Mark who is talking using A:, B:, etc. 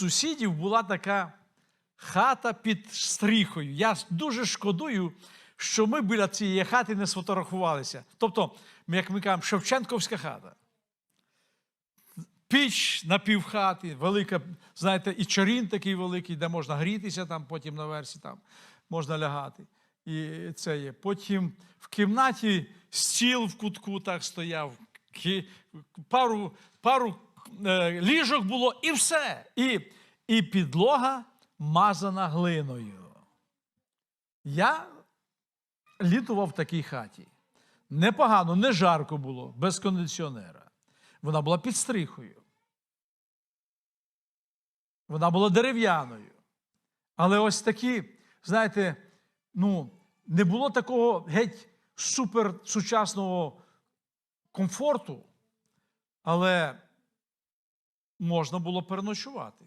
A: сусідів була така хата під стріхою. Я дуже шкодую, що ми біля цієї хати не сфотографувалися. Тобто, як ми кажемо, Шевченковська хата. Піч на півхати, велика, знаєте, і чарін такий великий, де можна грітися, там потім на версі там можна лягати. І це є. Потім в кімнаті стіл в кутку так стояв, пару, пару ліжок було, і все. І, і підлога мазана глиною. Я літував в такій хаті. Непогано, не жарко було, без кондиціонера. Вона була під стрихою. Вона була дерев'яною. Але ось такі, знаєте, ну, не було такого геть суперсучасного комфорту, але можна було переночувати.